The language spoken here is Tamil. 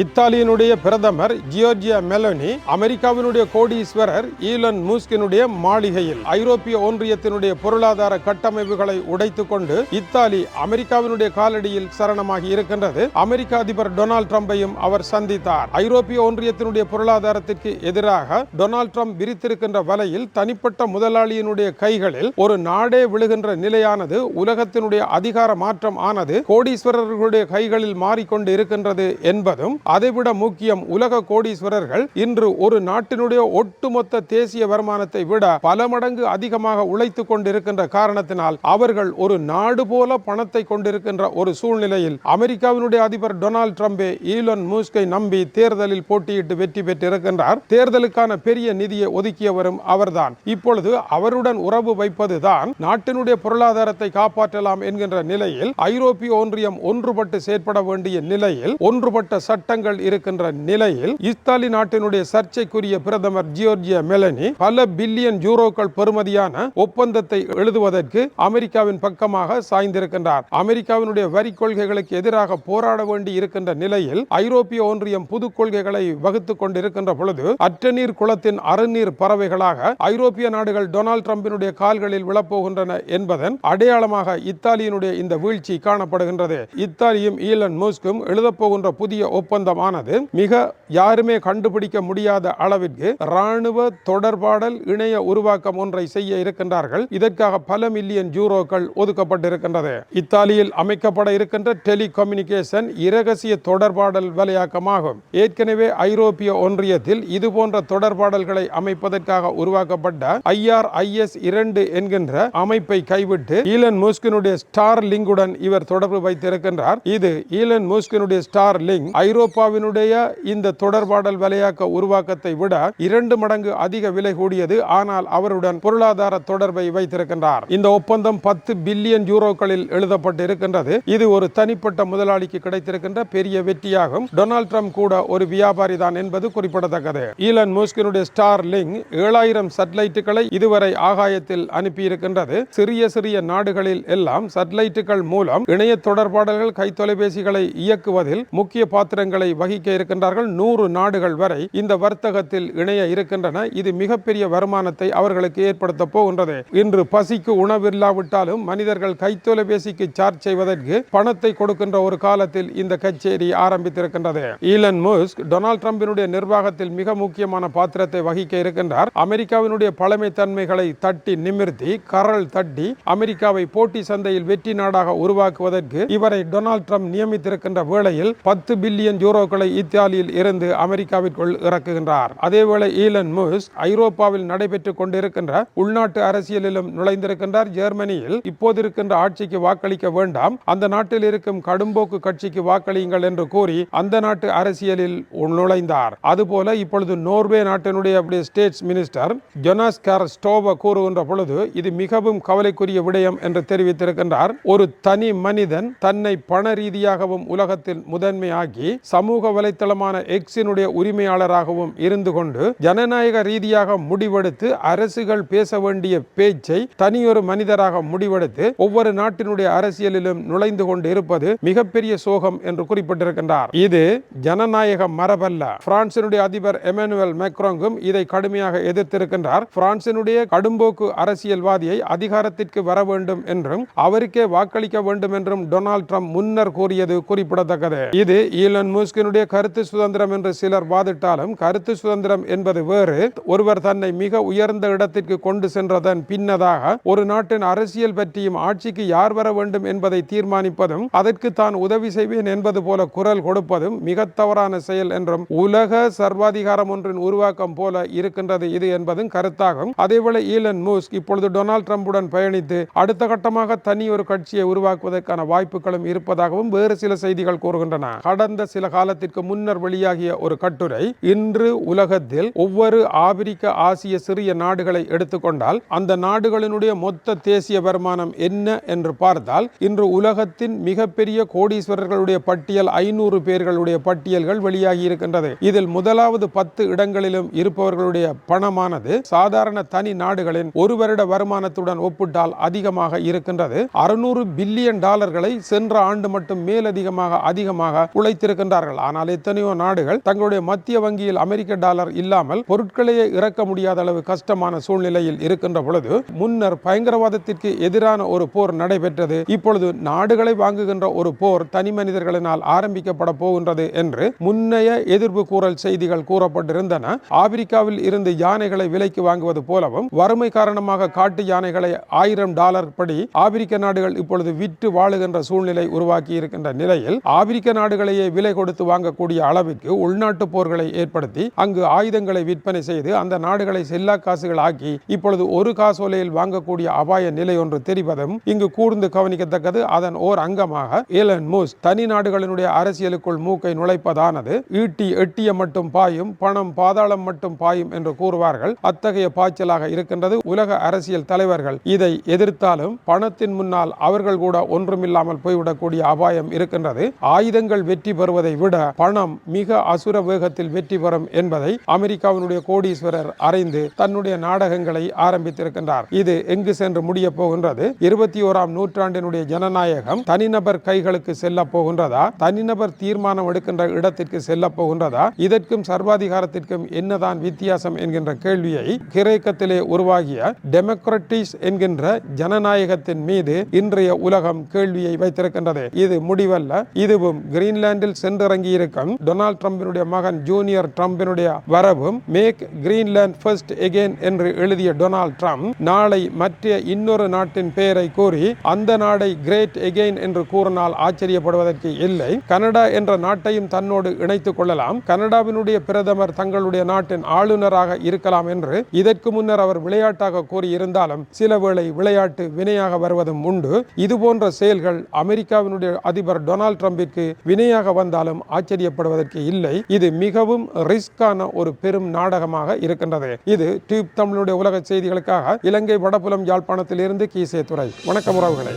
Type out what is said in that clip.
இத்தாலியினுடைய பிரதமர் ஜியோர்ஜியா மெலோனி அமெரிக்காவினுடைய கோடீஸ்வரர் ஈலன் மூஸ்கினுடைய மாளிகையில் ஐரோப்பிய ஒன்றியத்தினுடைய பொருளாதார கட்டமைப்புகளை உடைத்துக் கொண்டு இத்தாலி அமெரிக்காவினுடைய காலடியில் சரணமாகி இருக்கின்றது. அமெரிக்க அதிபர் டொனால்ட் ட்ரம்பையும் அவர் சந்தித்தார். ஐரோப்பிய ஒன்றியத்தினுடைய பொருளாதாரத்திற்கு எதிராக டொனால்ட் ட்ரம்ப் விரித்திருக்கின்ற வலையில் தனிப்பட்ட முதலாளியினுடைய கைகளில் ஒரு நாடே விழுகின்ற நிலையானது உலகத்தினுடைய அதிகார மாற்றம் ஆனது கோடீஸ்வரர்களுடைய கைகளில் மாறிக்கொண்டு இருக்கின்றது என்பதும் அதைவிட முக்கியம் உலக கோடீஸ்வரர்கள் இன்று ஒரு நாட்டினுடைய ஒட்டுமொத்த தேசிய வருமானத்தை விட பல மடங்கு அதிகமாக உழைத்துக் கொண்டிருக்கின்ற காரணத்தினால் அவர்கள் ஒரு நாடு போல பணத்தை கொண்டிருக்கின்ற ஒரு சூழ்நிலையில் அமெரிக்காவினுடைய அதிபர் டொனால்ட் ட்ரம்பே ஈலன் மூஸ்கை நம்பி தேர்தலில் போட்டியிட்டு வெற்றி பெற்றிருக்கின்றார். தேர்தலுக்கான பெரிய நிதியை ஒதுக்கியவரும் அவர்தான். இப்பொழுது அவருடன் உறவு வைப்பதுதான் நாட்டினுடைய பொருளாதாரத்தை காப்பாற்றலாம் என்கின்ற நிலையில் ஐரோப்பிய ஒன்றியம் ஒன்றுபட்டு செயற்பட வேண்டிய நிலையில் ஒன்றுபட்ட சட்ட சட்டங்கள் இருக்கின்ற நிலையில் இத்தாலி நாட்டினுடைய சர்ச்சைக்குரிய பிரதமர் ஜியோர்ஜியா மெலனி பல பில்லியன் யூரோக்கள் பெறுமதியான ஒப்பந்தத்தை எழுதுவதற்கு அமெரிக்காவின் பக்கமாக சாய்ந்திருக்கின்றார். அமெரிக்காவினுடைய வரி கொள்கைகளுக்கு எதிராக போராட வேண்டி இருக்கின்ற நிலையில் ஐரோப்பிய ஒன்றியம் புது கொள்கைகளை வகுத்துக் கொண்டிருக்கின்ற பொழுது அற்றநீர் குளத்தின் அறுநீர் பறவைகளாக ஐரோப்பிய நாடுகள் டொனால்ட் டிரம்பினுடைய கால்களில் விழப்போகின்றன என்பதன் அடையாளமாக இத்தாலியினுடைய இந்த வீழ்ச்சி காணப்படுகின்றது. இத்தாலியும் ஈலன் மூஸ்கும் எழுதப்போகின்ற புதிய ஒப்பந்தமானது மிக யாருமே கண்டுபிடிக்க முடியாத அளவிற்கு ராணுவ தொடர்பாடல் இணைய உருவாக்கம் ஒன்றை செய்ய இருக்கின்றார்கள். இதற்காக பல மில்லியன் யூரோக்கள் ஒதுக்கப்பட்டிருக்கின்றது. இத்தாலியில் அமைக்கப்பட இருக்கின்ற டெலிகம்யூனிகேஷன் இரகசிய தொடர்பாடல் வலையாக்கமாகும் ஏற்கனவே ஐரோப்பிய ஒன்றியத்தில் இதுபோன்ற தொடர்பாடல்களை அமைப்பதற்காக உருவாக்கப்பட்ட ஐஆர்ஐஎஸ் இரண்டு என்கின்ற அமைப்பை கைவிட்டு ஈலன் முஸ்கினுடைய ஸ்டார் லிங்குடன் இவர் தொடர்பு வைத்திருக்கின்றார். இது ஈலன் முஸ்கினுடைய ஸ்டார் லிங்க் ஐரோப்பாவினுடைய இந்த தொடர்பாடல் வலையாக்க உருவாக்கத்தை விட இரண்டு மடங்கு அதிக விலை கூடியது. ஆனால் அவருடன் பொருளாதார தொடர்பை வைத்திருக்கின்றார். இந்த ஒப்பந்தம் பத்து பில்லியன் யூரோக்களில் எழுதப்பட்டு இருக்கின்றது இது ஒரு தனிப்பட்ட முதலாளிக்கு கிடைத்திருக்கின்ற பெரிய வெற்றியாகும். டொனால்ட் ட்ரம்ப் கூட ஒரு வியாபாரி தான் என்பது குறிப்பிடத்தக்கது. ஈலன் முஸ்கினுடைய ஸ்டார் லிங் ஏழாயிரம் சட்டலைட்டுகளை இதுவரை ஆகாயத்தில் அனுப்பியிருக்கின்றது. சிறிய சிறிய நாடுகளில் எல்லாம் சட்டலைட்டுகள் மூலம் இணைய தொடர்பாடல்கள் கைத்தொலைபேசிகளை இயக்குவதில் முக்கிய பாத்திரங்களை வகிக்க இருக்கின்றார்கள். நூறு நாடுகள் வரை இந்த வர்த்தகத்தில் இணைய இருக்கின்றன. இது மிகப்பெரிய வருமானத்தை அவர்களுக்கு ஏற்படுத்த போகின்றது. இன்று பசிக்கு உணவில்லாவிட்டாலும் மனிதர்கள் கைத்தொலைபேசிக்கு சார்ஜ் செய்வதற்கு பணத்தை கொடுக்கின்ற ஒரு காலத்தில் இந்த கச்சேரி ஆரம்பித்திருக்கின்றது. ஈலன் முஸ்க் டொனால்ட் ட்ரம்பினுடைய நிர்வாகத்தில் மிக முக்கியமான பாத்திரத்தை வகிக்க இருக்கின்றார். அமெரிக்காவினுடைய பழமை தன்மைகளை தட்டி நிமிர்த்தி கரல் தட்டி அமெரிக்காவை போட்டி சந்தையில் வெற்றி நாடாக உருவாக்குவதற்கு இவரை டொனால்ட் ட்ரம்ப் நியமித்திருக்கின்ற வேளையில் பத்து பில்லியன் யூரோக்களை இத்தாலியில் இருந்து அமெரிக்காவிற்குள் இறக்குகின்றார். அதேவேளை ஈலன் மூஸ் ஐரோப்பாவில் நடைபெற்றுக் கொண்டிருக்கின்ற உள்நாட்டு அரசியலிலும் நுழைந்திருக்கின்றார். ஜெர்மனியில் இப்போது இருக்கின்ற ஆட்சிக்கு வாக்களிக்க வேண்டாம். அந்த நாட்டில் இருக்கும் கடும்போக்கு கட்சிக்கு வாக்களியுங்கள் என்று கூறி அந்த நாட்டு அரசியலில் நுழைந்தார். அதுபோல இப்பொழுது நோர்வே நாட்டினுடைய states minister Jonas Gahr Store கூறுகின்ற பொழுது இது மிகவும் கவலைக்குரிய விடயம் என்று தெரிவித்திருக்கின்றார். ஒரு தனி மனிதன் தன்னை பண ரீதியாகவும் உலகத்தில் முதன்மையாகி சமூக வலைத்தளமான எக்ஸினுடைய உரிமையாளராகவும் இருந்து கொண்டு ஜனநாயக ரீதியாக முடிவெடுத்து அரசுகள் பேச வேண்டிய பேச்சை தனியொரு மனிதராக முடிவெடுத்து ஒவ்வொரு நாட்டினுடைய அரசியலிலும் நுழைந்து கொண்டு இருப்பது மிகப்பெரிய சோகம் என்று குறிப்பிட்டிருக்கின்றார். இது ஜனநாயக மரபல்ல. பிரான்சினுடைய அதிபர் எமனுவல் மெக்ரோங்கும் இதை கடுமையாக எதிர்த்திருக்கின்றார். பிரான்சினுடைய கடும்போக்கு அரசியல்வாதியை அதிகாரத்திற்கு வர வேண்டும் என்றும் அவருக்கே வாக்களிக்க வேண்டும் என்றும் டொனால்ட் ட்ரம்ப் முன்னர் கூறியது குறிப்பிடத்தக்கது. இது ஈலன் முஸ்கினுடைய கருத்து சுதந்திரம் என்று சிலர் வாதிட்டாலும் கருத்து சுதந்திரம் என்பது வேறு. ஒருவர் தன்னை மிக உயர்ந்த இடத்திற்கு கொண்டு சென்றதன் பின்னதாக ஒரு நாட்டின் அரசியல் பற்றியும் ஆட்சிக்கு யார் வர வேண்டும் என்பதை தீர்மானிப்பதும் அதற்கு தான் உதவி செய்வேன் என்பது போல குரல் கொடுப்பதும் மிக தவறான செயல் என்றும் உலக சர்வாதிகாரம் ஒன்றின் உருவாக்கம் போல இருக்கின்றது இது என்பதும் கருத்தாகும். அதேபோல ஈலன் மூஸ்க் இப்பொழுது டொனால்ட் ட்ரம்புடன் பயணித்து அடுத்த கட்டமாக தனி ஒரு கட்சியை உருவாக்குவதற்கான வாய்ப்புகளும் இருப்பதாகவும் வேறு சில செய்திகள் கூறுகின்றன. கடந்த சில காலத்திற்கு முன்னர் வெளியாகிய ஒரு கட்டுரை இன்று உலகத்தில் ஒவ்வொரு ஆப்பிரிக்க ஆசிய சிறிய நாடுகளை எடுத்துக்கொண்டால் அந்த நாடுகளினுடைய மொத்த தேசிய வருமானம் என்ன என்று பார்த்தால் இன்று உலகத்தின் மிகப்பெரிய கோடீஸ்வரர்களுடைய பட்டியல் ஐநூறு பேர்களுடைய பட்டியல்கள் வெளியாகி இருக்கின்றது. இதில் முதலாவது பத்து இடங்களிலும் இருப்பவர்களுடைய பணமானது சாதாரண தனி நாடுகளின் ஒரு வருட வருமானத்துடன் ஒப்பிட்டால் அதிகமாக இருக்கின்றது. அறுநூறு பில்லியன் டாலர்களை சென்ற ஆண்டு மட்டும் மேலதிகமாக அதிகமாக உழைத்திருக்கின்றார் உழைத்திருக்கின்றார்கள் ஆனால் எத்தனையோ நாடுகள் தங்களுடைய மத்திய வங்கியில் அமெரிக்க டாலர் இல்லாமல் பொருட்களையே இறக்க முடியாத அளவு கஷ்டமான சூழ்நிலையில் இருக்கின்ற பொழுது முன்னர் பயங்கரவாதத்திற்கு எதிரான ஒரு போர் நடைபெற்றது. இப்பொழுது நாடுகளை வாங்குகின்ற ஒரு போர் தனி மனிதர்களினால் ஆரம்பிக்கப்பட போகின்றது என்று முன்னைய எதிர்ப்பு கூறல் செய்திகள் கூறப்பட்டிருந்தன. ஆப்பிரிக்காவில் இருந்து யானைகளை விலைக்கு வாங்குவது போலவும் வறுமை காரணமாக காட்டு யானைகளை ஆயிரம் டாலர் படி ஆப்பிரிக்க நாடுகள் இப்பொழுது விற்று வாழுகின்ற சூழ்நிலை உருவாக்கி இருக்கின்ற நிலையில் ஆப்பிரிக்க நாடுகளையே விலை கொடுத்து வாங்கக்கூடிய அளவிற்கு உள்நாட்டு போர்களை ஏற்படுத்தி அங்கு ஆயுதங்களை விற்பனை செய்து அந்த நாடுகளை செல்லா காசுகள் ஆக்கி இப்பொழுது ஒரு காசோலையில் வாங்கக்கூடிய அபாய நிலை ஒன்று தெரிவதும் இங்கு கூர்ந்து கவனிக்கத்தக்கது. அதன் ஓர் அங்கமாக ஏலன் மூஸ் தனி நாடுகளினுடைய அரசியலுக்குள் மூக்கை நுழைப்பதானது. ஈட்டி எட்டிய மட்டும் பாயும் பணம் பாதாளம் மட்டும் பாயும் என்று கூறுவார்கள். அத்தகைய பாய்ச்சலாக இருக்கின்றது உலக அரசியல் தலைவர்கள். இதை எதிர்த்தாலும் பணத்தின் முன்னால் அவர்கள் கூட ஒன்றுமில்லாமல் போய்விடக்கூடிய அபாயம் இருக்கின்றது. ஆயுதங்கள் வெற்றி பெறுவதை விட பணம் மிக அசுர வேகத்தில் வெற்றி பெறும் என்பதை அமெரிக்காவினுடைய கோடீஸ்வரர் அறிந்து தன்னுடைய நாடகங்களை ஆரம்பித்திருக்கின்றார். இது எங்கு சென்று முடிய போகின்றது? இருபத்தி ஓராம் நூற்றாண்டினுடைய ஜனநாயகம் தனிநபர் கைகளுக்கு செல்ல போகின்றதா? தனிநபர் தீர்மானம் எடுக்கின்ற இடத்திற்கு செல்ல போகின்றதா? இதற்கும் சர்வாதிகாரத்திற்கும் என்னதான் வித்தியாசம் என்கின்ற கேள்வியை கிரேக்கத்திலே உருவாகிய டெமோக்ரட்டிஸ் என்கின்ற ஜனநாயகத்தின் மீது இன்றைய உலகம் கேள்வியை வைத்திருக்கின்றது. இது முடிவல்ல. இதுவும் கிரீன்லாந்தில் சென்ற சென்றிறங்கி இருக்கும் டொனால்ட் ட்ரம்பினுடைய மகன் ஜூனியர் ட்ரம்பினுடைய வரவும் மேக் கிரீன்லேண்ட் ஃபர்ஸ்ட் எகெயின் என்று எழுதிய டொனால்ட் ட்ரம்ப் நாளை மற்ற இன்னொரு நாட்டின் பெயரை கூறி அந்த நாடை கிரேட் எகெயின் என்று கூறினால் ஆச்சரியப்படுவதற்கு இல்லை. கனடா என்ற நாட்டையும் தன்னோடு இணைத்துக் கொள்ளலாம். கனடாவினுடைய பிரதமர் தங்களுடைய நாட்டின் ஆளுநராக இருக்கலாம் என்று இதற்கு முன்னர் அவர் விளையாட்டாக கூறியிருந்தாலும் சில வேளை விளையாட்டு வினையாக வருவதும் உண்டு. இதுபோன்ற செயல்கள் அமெரிக்காவினுடைய அதிபர் டொனால்ட் ட்ரம்பிற்கு வினையாக வந்தாலும் ஆச்சரியப்படுவதற்கு இல்லை. இது மிகவும் ரிஸ்கான ஒரு பெரும் நாடகமாக இருக்கின்றது. இது டியூப் தமிழுடைய உலக செய்திகளுக்காக இலங்கை வடபுலம் யாழ்ப்பாணத்திலிருந்து கீசே துறை வணக்கம் உறவுகளை.